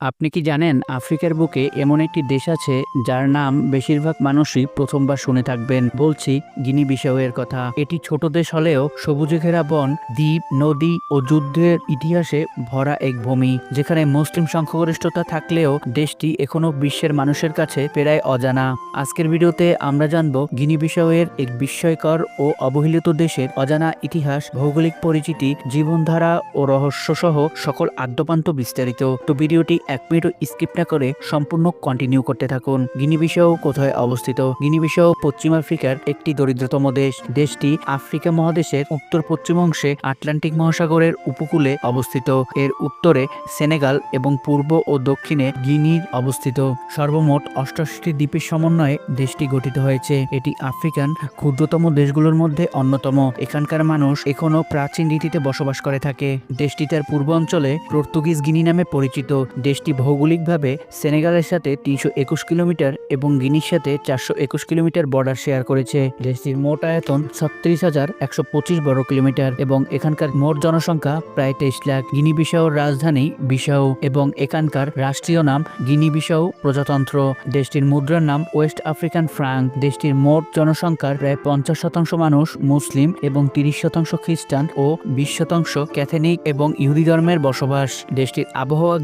আপনি কি জানেন, আফ্রিকার বুকে এমন একটি দেশ আছে যার নাম বেশিরভাগ মানুষই প্রথমবার শুনে থাকবেন। বলছি গিনি বিসাউয়ের কথা। এটি ছোট দেশ হলেও সবুজে ঘেরা বন, দ্বীপ, নদী ও যুদ্ধের ইতিহাসে ভরা এক ভূমি, যেখানে মুসলিম সংখ্যাগরিষ্ঠতা থাকলেও দেশটি এখনও বিশ্বের মানুষের কাছে প্রায় অজানা। আজকের ভিডিওতে আমরা জানব গিনি বিষয়ের এক বিস্ময়কর ও অবহেলিত দেশের অজানা ইতিহাস, ভৌগোলিক পরিচিতি, জীবনধারা ও রহস্য সহ সকল আদ্যপান্ত বিস্তারিত। তো ভিডিওটি এক মিনিটও স্কিপ না করে সম্পূর্ণ কন্টিনিউ করতে থাকুন। গিনি বিসাউ কোথায় অবস্থিত? গিনি বিসাউ পশ্চিম আফ্রিকার একটি দরিদ্রতম দেশ। দেশটি আফ্রিকা মহাদেশের উত্তর পশ্চিম অংশে আটলান্টিক মহাসাগরের উপকূলে অবস্থিত। এর উত্তরে সেনেগাল এবং পূর্ব ও দক্ষিণে গিনির অবস্থিত। সর্বমোট অষ্টাশিটি দ্বীপের সমন্বয়ে দেশটি গঠিত হয়েছে। এটি আফ্রিকান ক্ষুদ্রতম দেশগুলোর মধ্যে অন্যতম। এখানকার মানুষ এখনও প্রাচীন রীতিতে বসবাস করে থাকে। দেশটি তার পূর্ব অঞ্চলে পর্তুগিজ গিনি নামে পরিচিত। দেশটি ভৌগোলিকভাবে সেনেগালের সাথে তিনশো একুশ কিলোমিটার এবং গিনির সাথে চারশো একুশ কিলোমিটার বর্ডার শেয়ার করেছে। দেশটির মোট আয়তন ছত্রিশ হাজার একশো পঁচিশ বর্গ কিলোমিটার এবং এখানকার মোট জনসংখ্যা প্রায় তেইশ লাখ। গিনি বিসাউর রাজধানী বিসাউ এবং এখানকার রাষ্ট্রীয় নাম গিনি বিসাউ প্রজাতন্ত্র। দেশটির মুদ্রার নাম ওয়েস্ট আফ্রিকান ফ্রাঙ্ক দেশটির মোট জনসংখ্যার প্রায় পঞ্চাশ শতাংশ মানুষ মুসলিম এবং তিরিশ শতাংশ খ্রিস্টান ও বিশ শতাংশ ক্যাথলিক এবং ইহুদি ধর্মের বসবাস। দেশটির আবহাওয়া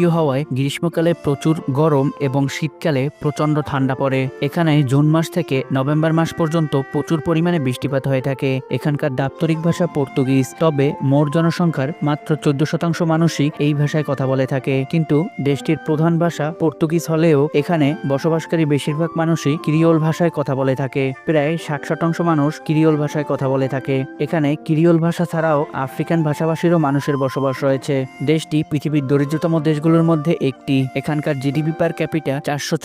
গ্রীষ্মমণ্ডলীয় হওয়ায় গ্রীষ্মকালে প্রচুর গরম এবং শীতকালে প্রচণ্ড ঠান্ডা পড়ে। এখানে জুন মাস থেকে নভেম্বর মাস পর্যন্ত প্রচুর পরিমাণে বৃষ্টিপাত হয়ে থাকে। এখানকার দাপ্তরিক ভাষা পর্তুগিজ, তবে মোট জনসংখ্যার মাত্র চোদ্দ শতাংশ মানুষই এই ভাষায় কথা বলে থাকে। কিন্তু দেশটির প্রধান ভাষা পর্তুগিজ হলেও এখানে বসবাসকারী বেশিরভাগ মানুষই ক্রিওল ভাষায় কথা বলে থাকে। প্রায় ষাট শতাংশ মানুষ ক্রিওল ভাষায় কথা বলে থাকে। এখানে ক্রিওল ভাষা ছাড়াও আফ্রিকান ভাষাভাষীরও মানুষের বসবাস রয়েছে। দেশটি পৃথিবীর দরিদ্রতম দেশগুলোর মধ্যে একটি। এখানকার জিডিপি পার ক্যাপিটা চারশো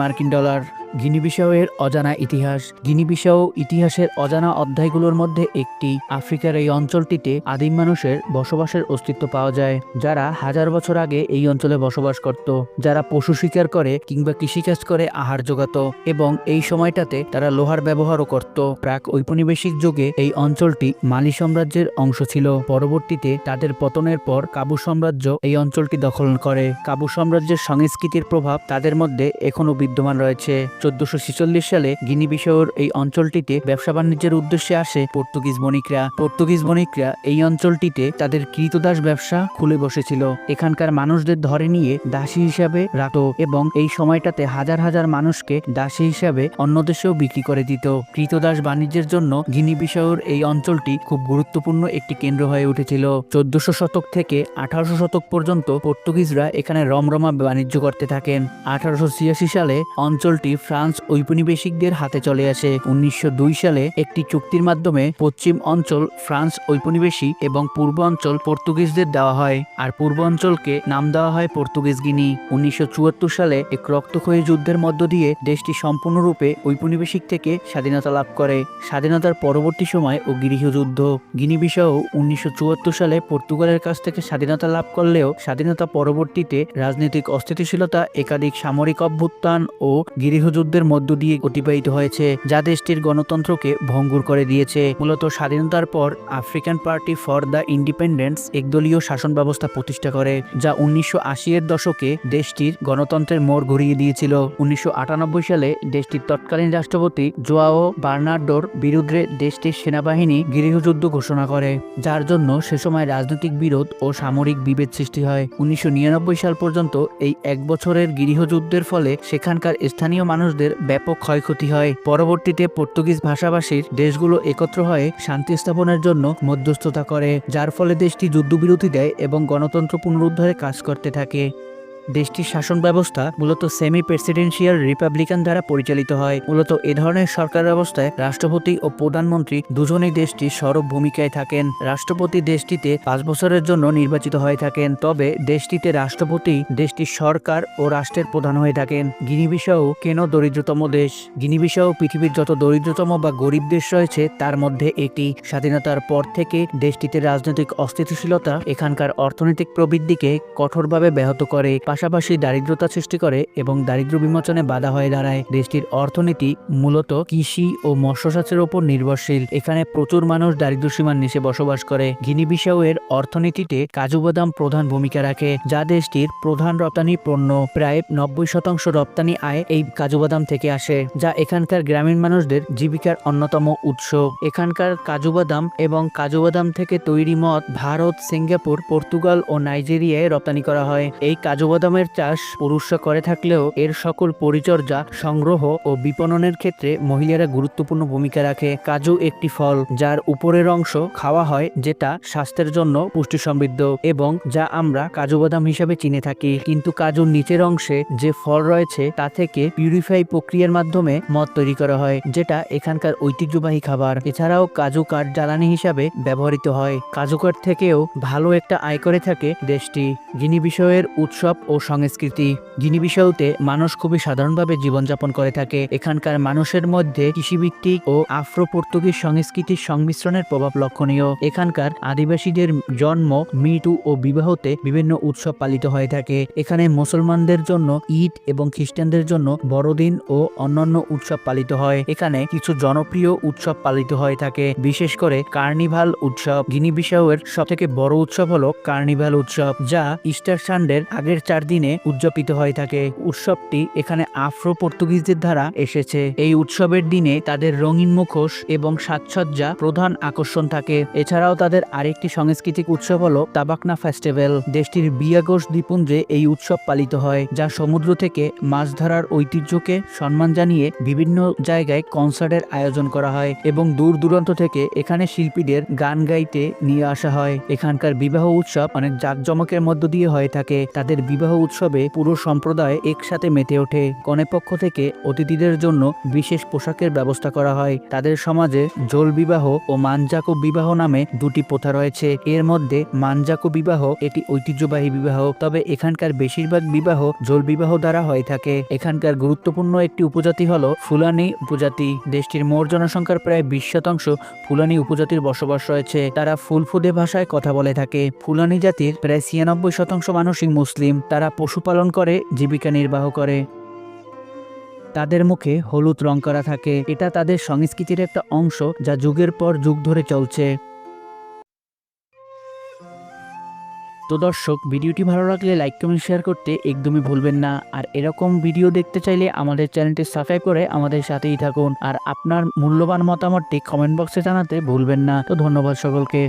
মার্কিন ডলার। গিনি বিসাউয়ের অজানা ইতিহাস। গিনি বিসাউ ইতিহাসের অজানা অধ্যায়গুলোর মধ্যে একটি। আফ্রিকার এই অঞ্চলটিতে আদিম মানুষের বসবাসের অস্তিত্ব পাওয়া যায়, যারা হাজার বছর আগে এই অঞ্চলে বসবাস করত, যারা পশু শিকার করে কিংবা কৃষিকাজ করে আহার জোগাত এবং এই সময়টাতে তারা লোহার ব্যবহারও করত। প্রাক ঔপনিবেশিক যুগে এই অঞ্চলটি মালি সাম্রাজ্যের অংশ ছিল। পরবর্তীতে তাদের পতনের পর কাবু সাম্রাজ্য এই অঞ্চলটি দখল করে। কাবু সাম্রাজ্যের সংস্কৃতির প্রভাব তাদের মধ্যে এখনও বিদ্যমান রয়েছে। চোদ্দশো সালে গিনি বিষয়র এই অঞ্চলটিতে ব্যবসা বাণিজ্যের উদ্দেশ্যে আসে পর্তুগিজ বণিকরা। পর্তুগিজ বণিকরা এই অঞ্চলটিতে তাদের কৃতদাস ব্যবসা খুলে বসেছিল। এখানকার মানুষদের ধরে নিয়ে দাসী হিসাবে রাখত এবং এই সময়টাতে হাজার হাজার মানুষকে দাসী হিসাবে অন্য দেশেও বিক্রি করে দিত। কৃতদাস বাণিজ্যের জন্য গিনি বিষয়র এই অঞ্চলটি খুব গুরুত্বপূর্ণ একটি কেন্দ্র হয়ে উঠেছিল। চোদ্দশো শতক থেকে আঠারোশো শতক পর্যন্ত পর্তুগিজরা এখানে রমরমা বাণিজ্য করতে থাকেন। আঠারোশো ছিয়াশি সালে অঞ্চলটি ফ্রান্স ঔপনিবেশিকদের হাতে চলে আসে। উনিশশো দুই সালে একটি চুক্তির মাধ্যমে পশ্চিম অঞ্চল ফ্রান্স ঔপনিবেশিক এবং পূর্ব অঞ্চল পর্তুগিজদের দেওয়া হয়। আর পূর্ব অঞ্চলকে নাম দেওয়া হয় পর্তুগিজ গিনি। উনিশশো চুয়াত্তর সালে এক রক্তক্ষয়ী যুদ্ধের মধ্য দিয়ে দেশটি সম্পূর্ণরূপে ঔপনিবেশিক থেকে স্বাধীনতা লাভ করে। স্বাধীনতার পরবর্তী সময় ও গৃহযুদ্ধ গিনি বিষয়েও উনিশশো সালে পর্তুগালের কাছ থেকে স্বাধীনতা লাভ করলেও স্বাধীনতা পরবর্তীতে রাজনৈতিক অস্থিতিশীলতা, একাধিক সামরিক অভ্যুত্থান ও গৃহযুদ্ধের মধ্য দিয়ে অতিবাহিত হয়েছে, যা দেশটির গণতন্ত্রকে ভঙ্গুর করে দিয়েছে। মূলত স্বাধীনতার পর African party for the independence একদলীয় শাসন ব্যবস্থা প্রতিষ্ঠা করে, যা উনিশশো আশি এর দশকে দেশটির গণতন্ত্রের মোড় ঘুরিয়ে দিয়েছিল। উনিশশো আটানব্বই সালে দেশটির তৎকালীন রাষ্ট্রপতি জোয়াও বার্নার্ডোর বিরুদ্ধে দেশটির সেনাবাহিনী গৃহযুদ্ধ ঘোষণা করে, যার জন্য সে সময় রাজনৈতিক বিরোধ ও সামরিক বিভেদ সৃষ্টি হয়। উনিশশো নিরানব্বই সাল পর্যন্ত এই এক বছরের গৃহযুদ্ধের ফলে সেখানকার স্থানীয় মানুষদের ব্যাপক ক্ষয়ক্ষতি হয়। পরবর্তীতে পর্তুগিজ ভাষাভাষীর দেশগুলো একত্র হয়ে শান্তি স্থাপনের জন্য মধ্যস্থতা করে, যার ফলে দেশটি যুদ্ধবিরতি দেয় এবং গণতন্ত্র পুনরুদ্ধারে কাজ করতে থাকে। দেশটির শাসন ব্যবস্থা মূলত সেমি প্রেসিডেন্সিয়াল রিপাবলিকান দ্বারা পরিচালিত হয়। মূলত এ ধরনের সরকার ব্যবস্থায় রাষ্ট্রপতি ও প্রধানমন্ত্রী দুজনেই দেশটির সরব ভূমিকায় থাকেন। রাষ্ট্রপতি দেশটিতে পাঁচ বছরের জন্য নির্বাচিত হয়ে থাকেন, তবে দেশটিতে রাষ্ট্রপতি দেশটির সরকার ও রাষ্ট্রের প্রধান হয়ে থাকেন। গিনি বিসাও কেন দরিদ্রতম দেশ? গিনি বিসাও পৃথিবীর যত দরিদ্রতম বা গরিব দেশ রয়েছে, তার মধ্যে একটি। স্বাধীনতার পর থেকে দেশটিতে রাজনৈতিক অস্থিতিশীলতা এখানকার অর্থনৈতিক প্রবৃদ্ধিকে কঠোরভাবে ব্যাহত করে। পাশাপাশি দারিদ্রতা সৃষ্টি করে এবং দারিদ্র বিমোচনে বাধা হয়ে দাঁড়ায়, দেশটির অর্থনীতি মূলত কৃষি ও মৎস্যচাষের ওপর নির্ভরশীল। এখানে প্রচুর মানুষ দারিদ্র সীমার নিচে বসবাস করে। গিনি বিসাউয়ের অর্থনীতিতে কাজু বাদাম প্রধান ভূমিকা রাখে, যা দেশটির প্রধান রপ্তানি পণ্য। প্রায় নব্বই শতাংশ রপ্তানি আয় এই কাজু বাদাম থেকে আসে, যা এখানকার গ্রামীণ মানুষদের জীবিকার অন্যতম উৎস। এখানকার কাজু বাদাম এবং কাজু বাদাম থেকে তৈরি মদ ভারত, সিঙ্গাপুর, পর্তুগাল ও নাইজেরিয়ায় রপ্তানি করা হয়। এই কাজু বাদামের চাষ পুরুষরা করে থাকলেও এর সকল পরিচর্যা, সংগ্রহ ও বিপণনের ক্ষেত্রে মহিলারা গুরুত্বপূর্ণ ভূমিকা রাখে। কাজু একটি ফল, যার উপরের অংশ খাওয়া হয়, যেটা স্বাস্থ্যের জন্য পুষ্টি সমৃদ্ধ এবং যা আমরা কাজু বাদাম হিসাবে চিনে থাকি। কিন্তু কাজুর নিচের অংশে যে ফল রয়েছে, তা থেকে পিউরিফাই প্রক্রিয়ার মাধ্যমে মদ তৈরি করা হয়, যেটা এখানকার ঐতিহ্যবাহী খাবার। এছাড়াও কাজু কাঠ জ্বালানি হিসাবে ব্যবহৃত হয়। কাজু কাঠ থেকেও ভালো একটা আয় করে থাকে দেশটি। গিনি বিষয়ের উৎসব সংস্কৃতি। গিনি বিষয়তে মানুষ খুবই সাধারণভাবে জীবনযাপন করে থাকে, এখানকার মানুষের মধ্যে কৃষিভিত্তিক ও আফ্রো পর্তুগিজ সংস্কৃতির সংমিশ্রণের প্রভাব লক্ষণীয়। এখানকার আদিবাসীদের জন্ম, মৃত্যু ও বিবাহতে বিভিন্ন উৎসব পালিত হয়ে থাকে। এখানে মুসলমানদের জন্য ঈদ এবং খ্রিস্টানদের জন্য বড়দিন ও অন্যান্য উৎসব পালিত হয়। এখানে কিছু জনপ্রিয় উৎসব পালিত হয়ে থাকে, বিশেষ করে কার্নিভাল উৎসব। গিনি বিসাউয়ের সব থেকে বড় উৎসব হলো কার্নিভাল উৎসব, যা ইস্টার সানডের আগের চার দিনে উদযাপিত হয়ে থাকে। উৎসবটি এখানে আফ্রো পর্তুগিজদের দ্বারা এসেছে। এই উৎসবের দিনে তাদের রঙিন মুখোশ এবং সাজসজ্জা প্রধান আকর্ষণ থাকে। এছাড়াও তাদের আরেকটি সাংস্কৃতিক উৎসব হলো তাবাকনা ফেস্টিভ্যাল। দেশটির বিয়াগোস দ্বীপুঞ্জে এই উৎসব পালিত হয়, যা সমুদ্র থেকে মাছ ধরার ঐতিহ্যকে সম্মান জানিয়ে বিভিন্ন জায়গায় কনসার্টের আয়োজন করা হয় এবং দূর দূরান্ত থেকে এখানে শিল্পীদের গান গাইতে নিয়ে আসা হয়। এখানকার বিবাহ উৎসব অনেক জাঁকজমকের মধ্য দিয়ে হয়ে থাকে। তাদের বিবাহ উৎসবে পুরো সম্প্রদায় একসাথে মেতে ওঠে। কনেপক্ষ থেকে অতিথিদের জন্য বিশেষ পোশাকের ব্যবস্থা করা হয়। তাদের সমাজে জোল বিবাহ ও মানজাকো বিবাহ নামে দুটি প্রথা রয়েছে। এর মধ্যে মানজাকো বিবাহ এটি ঐতিহ্যবাহী বিবাহ, তবে এখানকার বেশিরভাগ বিবাহ জোল বিবাহ দ্বারা হয়ে থাকে। এখানকার গুরুত্বপূর্ণ একটি উপজাতি হলো ফুলানি উপজাতি। দেশটির মোট জনসংখ্যার প্রায় বিশ শতাংশ ফুলানি উপজাতির বসবাস রয়েছে। তারা ফুলফুদে ভাষায় কথা বলে থাকে। ফুলানি জাতির প্রায় ছিয়ানব্বই শতাংশ মানুষই মুসলিম। তারা পশুপালন করে, জীবিকা নির্বাহ করে। তাদের মুখে হলুদ রং করা থাকে। এটা তাদের সংস্কৃতির একটা অংশ যা যুগের পর যুগ ধরে চলছে। তো দর্শক, ভিডিওটি ভালো লাগলে লাইক, কমেন্ট, শেয়ার করতে একদমই ভুলবেন না। আর এরকম ভিডিও দেখতে চাইলে আমাদের চ্যানেলটি সাবস্ক্রাইব করে আমাদের সাথেই থাকুন। আর আপনার মূল্যবান মতামতটি কমেন্ট বক্সে জানাতে ভুলবেন না। তো ধন্যবাদ সকলকে।